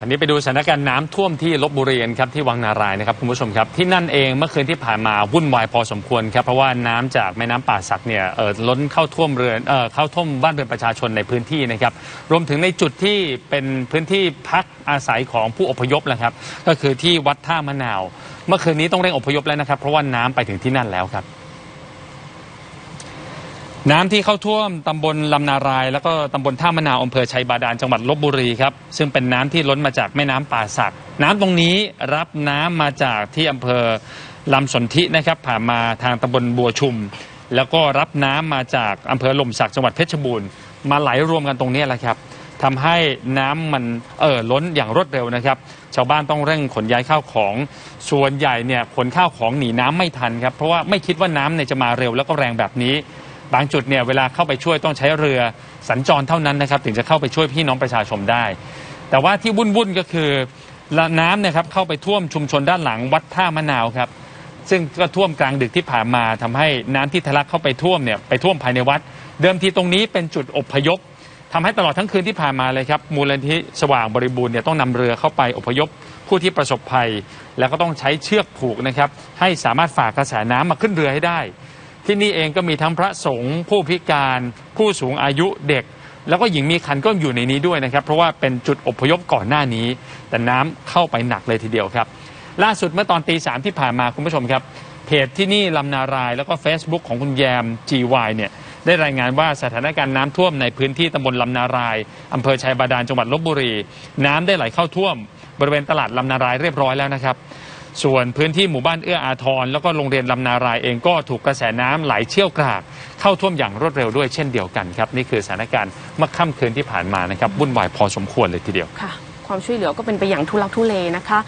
อันนี้ไปดูสถานการณ์น้ำท่วมที่ลบบุรีนครับที่วังนารายนะครับคุณผู้ชมครับที่นั่นเองเมื่อคืนที่ผ่านมาวุ่นวายพอสมควรครับเพราะว่าน้ำจากแม่น้ำป่าสักเนี่ยเอ่อล้นเข้าท่วมเรือนเอ่อเข้าท่วมบ้านเรือนประชาชนในพื้นที่นะครับรวมถึงในจุดที่เป็นพื้นที่พักอาศัยของผู้อพยพแหละครับ ก็คือที่วัดท่ามะนาว เมื่อคืนนี้ต้องเร่งอพยพแล้วนะครับ เพราะว่าน้ำไปถึงที่นั่นแล้วครับ น้ำที่เข้าท่วมตำบลลำนาราย แล้วก็ตำบลท่ามะนาวอำเภอชัยบาดาลจังหวัดลบบุรีครับซึ่งเป็นน้ำที่ล้นมาจากแม่น้ำป่าสัก น้ำตรงนี้รับน้ำมาจากที่อำเภอลำสนธินะครับผ่านมาทางตำบลบัวชุม แล้วก็รับน้ำมาจากอำเภอหล่มสักจังหวัดเพชรบูรณ์มาไหลรวมกันตรงนี้แหละครับทำให้น้ำมันเอ่อล้นอย่างรวดเร็วนะครับ ชาวบ้านต้องเร่งขนย้ายข้าวของส่วนใหญ่เนี่ยขนข้าวของหนีน้ำไม่ทันครับเพราะว่าไม่คิดว่าน้ำเนี่ยจะมาเร็วแล้วก็แรงแบบนี้ บางจุดเนี่ยเวลาเข้าไปช่วยต้องใช้เรือสัญจรเท่านั้นนะครับถึงจะเข้าไปช่วยพี่น้องประชาชนได้ แต่ว่าที่วุ่นๆก็คือน้ำเนี่ยครับเข้าไปท่วมชุมชนด้านหลังวัดท่ามะนาวครับซึ่งก็ท่วมกลางดึกที่ผ่านมาทำให้น้ำที่ทะลักเข้าไปท่วมเนี่ยไปท่วมภายในวัด เดิมทีตรงนี้เป็นจุดอบพยพทำให้ตลอดทั้งคืนที่ผ่านมาเลยครับ มูลนิธิสว่างบริบูรณ์เนี่ยต้องนำเรือเข้าไปอพยพ ผู้ที่ประสบภัย แล้วก็ต้องใช้เชือกผูกนะครับให้สามารถฝากกระแสน้ำมาขึ้นเรือให้ได้ ที่นี่เองก็มีทั้งพระสงฆ์ผู้พิการผู้สูงอายุเด็ก แล้วก็หญิงมีคันก็อยู่ในนี้ด้วยนะครับ เพราะว่าเป็นจุดอพยพก่อนหน้านี้ แต่น้ำเข้าไปหนักเลยทีเดียวครับ ล่าสุดเมื่อตอนตีสามที่ผ่านมาคุณผู้ชมครับ เพจที่นี่ลำนารายแล้วก็ Facebook ของคุณแยม GY เนี่ยได้รายงานว่าสถานการณ์น้ำท่วมในพื้นที่ตำบลลำนารายอำเภอชัยบาดาลจังหวัดลบบุรี น้ำได้ไหลเข้าท่วม บริเวณตลาดลำนารายเรียบร้อยแล้วนะครับ ส่วนพื้นที่หมู่บ้านเอื้ออาทรแล้วก็โรงเรียนลำนารายเองก็ถูกกระแสน้ำไหลเชี่ยวกรากเข้าท่วมอย่างรวดเร็วด้วยเช่นเดียวกันครับ นี่คือสถานการณ์เมื่อค่ำคืนที่ผ่านมานะครับวุ่นวายพอสมควรเลยทีเดียวค่ะ ความช่วยเหลือก็เป็นไปอย่างทุลักทุเลนะคะ